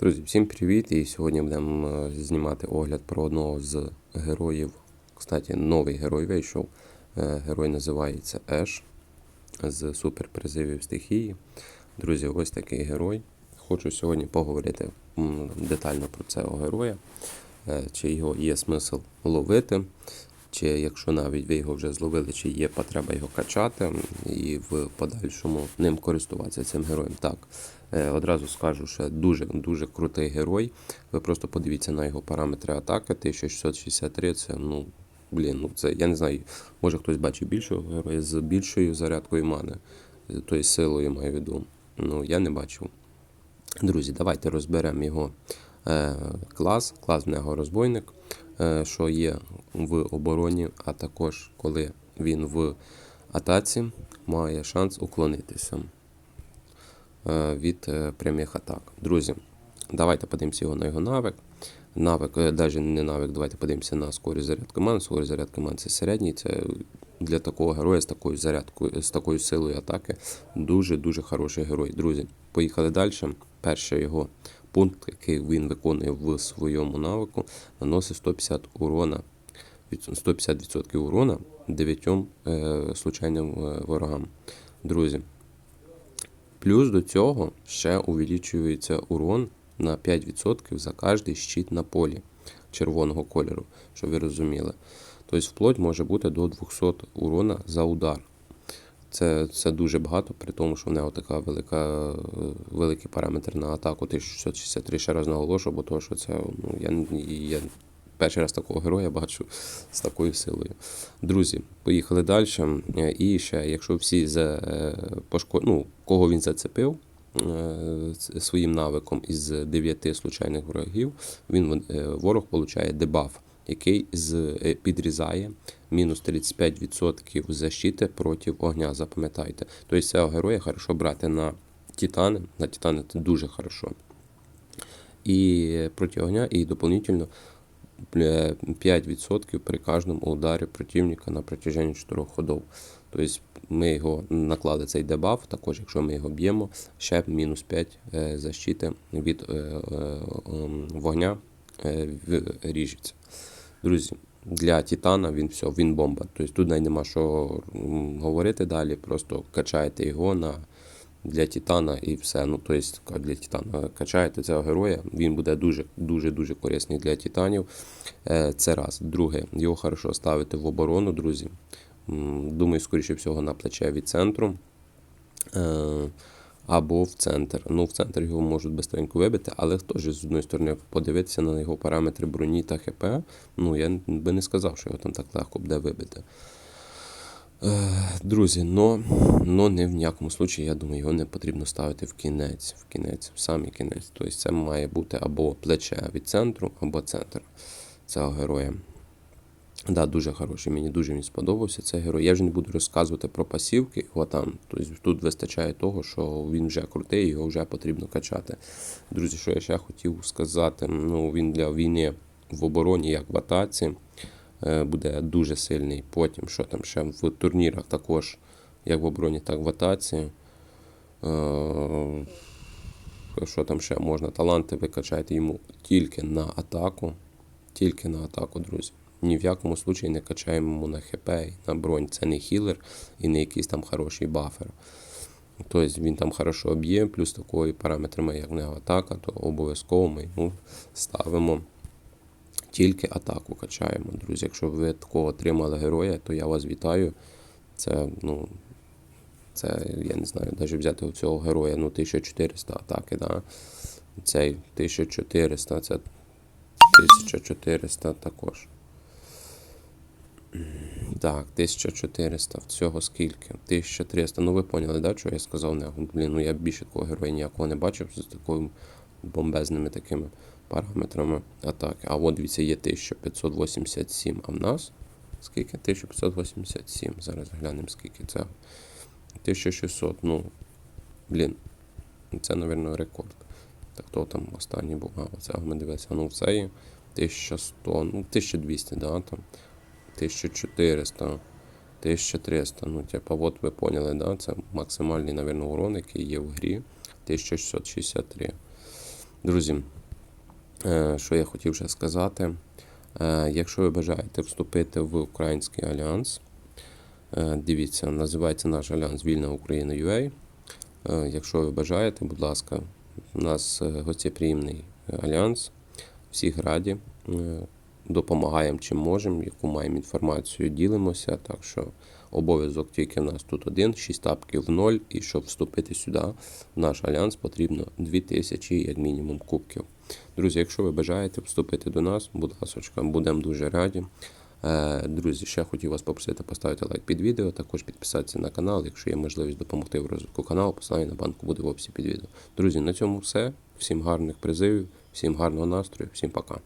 Друзі, всім привіт! І сьогодні будемо е, знімати огляд про одного з героїв. Кстати, новий герой вийшов. Е, Герой називається Еш з суперпризивів стихії. Друзі, ось такий герой. Хочу сьогодні поговорити детально про цього героя, Е, чи його є смисл ловити, чи якщо навіть ви його вже зловили, чи є потреба його качати і в подальшому ним користуватися цим героєм. Так, одразу скажу, що дуже дуже крутий герой. Ви просто подивіться на його параметри атаки. 1663 це ну. Блін, ну це я не знаю, може хтось бачив більшого героя з більшою зарядкою мани, тобто силою маю в. Ну, я не бачив. Друзі, давайте розберемо його е, клас, клас нього розбойник, е, що є в обороні, а також коли він в атаці має шанс уклонитися е, від е, прямих атак. Друзі, давайте подивимося його на його навик. Навик, навіть не навик, давайте подивимося на скорість зарядки ман. Скорість зарядки ман це середній. Це для такого героя з такою зарядкою, з такою силою атаки дуже-дуже хороший герой. Друзі, поїхали далі. Перший його пункт, який він виконує в своєму навику, наносить 150 урона. 150% урона 9 е, случайним е, ворогам. Друзі, Плюс до цього ще увеличується урон на 5% за кожний щит на полі червоного кольору, щоб ви розуміли. Тобто вплоть може бути до 200 урона за удар. Це, це дуже багато, при тому, що в нього така велика, великий параметр на атаку 1663. Ще раз наголошую, бо то, що це ну, я, я перший раз такого героя бачу з такою силою. Друзі, поїхали далі. І ще, якщо всі за е, пошко... ну, кого він зацепив е, своїм навиком із 9 случайних ворогів, він е, ворог отримує дебаф, який підрізає мінус 35% защити проти огня. Запам'ятайте. Тобто цього героя хорошо брати на титани. На титани це дуже хорошо. І проти огня, і дополнительно е, 5% при кожному ударі противника на протяженні 4 ходов. Тобто ми його наклали цей дебаф, також якщо ми його б'ємо, ще мінус 5 е, защити від е, е, вогня ріжеться. Друзі, для Титана він все, він бомба. Тобто тут нема що говорити далі, просто качаєте його на для Титана і все. Ну, тобто для Титана качаєте цього героя, він буде дуже дуже дуже корисний для Титанів. Е, Це раз. Друге, його хорошо ставити в оборону, друзі. Думаю, скоріше всього на плече від центру. Е, Або в центр. Ну, в центр його можуть бистренько вибити, але теж з одної сторони подивитися на його параметри броні та ХП. Ну, я би не сказав, що його там так легко буде вибити. Е, Друзі, но, но не в ніякому случаї, я думаю, його не потрібно ставити в кінець, в кінець, в самий кінець. Тобто це має бути або плече від центру, або центр цього героя. Да, дуже хороший. Мені дуже він сподобався цей герой. Я вже не буду розказувати про пасівки. Його там. Тобто тут вистачає того, що він вже крутий, його вже потрібно качати. Друзі, що я ще хотів сказати, ну він для війни в обороні, як в атаці, буде дуже сильний. Потім, що там ще в турнірах також, як в обороні, так в атаці. Е, Що там ще можна? Таланти ви качаєте йому тільки на атаку. Тільки на атаку, друзі. Ні в якому случаї не качаємо йому на ХП на бронь. Це не хілер і не якийсь там хороший бафер. Тобто він там хорошо б'є, плюс такої параметрами, як в нього атака, то обов'язково ми йому ставимо тільки атаку качаємо. Друзі, якщо ви такого отримали героя, то я вас вітаю. Це, ну, це, я не знаю, навіть взяти у цього героя, ну, 1400 атаки, да? Цей 1400, це 1400 також. Так, 1400. Всього скільки? 1300. Ну ви поняли, да, що я сказав? Не, блін, ну я більше такого героя ніякого не бачив з такими бомбезними такими параметрами атаки. А от дивіться, є 1587. А в нас скільки? 1587. Зараз глянемо, скільки це. 1600. Ну, блін. Це, мабуть, рекорд. Так хто там останній був? А, оцього ми дивилися. Ну, в цей 1100, ну, 1200, да, там. 1400, 1300. Ну, типа, от ви поняли, да? Це максимальний, мабуть, урон, який є в грі. 1663. Друзі, що я хотів ще сказати. Е, Якщо ви бажаєте вступити в Український альянс, е, дивіться, називається наш альянс Вільна Україна UA. Е, Якщо ви бажаєте, будь ласка, у нас е, гостєприємний альянс, всіх раді, е, допомагаємо чим можемо, яку маємо інформацію, ділимося. Так що обов'язок тільки в нас тут один, 6 тапків в ноль, і щоб вступити сюди, в наш альянс, потрібно 2000 як мінімум кубків. Друзі, якщо ви бажаєте вступити до нас, будь ласка, будемо дуже раді. Е, Друзі, ще хотів вас попросити поставити лайк під відео, також підписатися на канал. Якщо є можливість допомогти в розвитку каналу, посилання на банку буде в описі під відео. Друзі, на цьому все. Всім гарних призивів, всім гарного настрою, всім пока.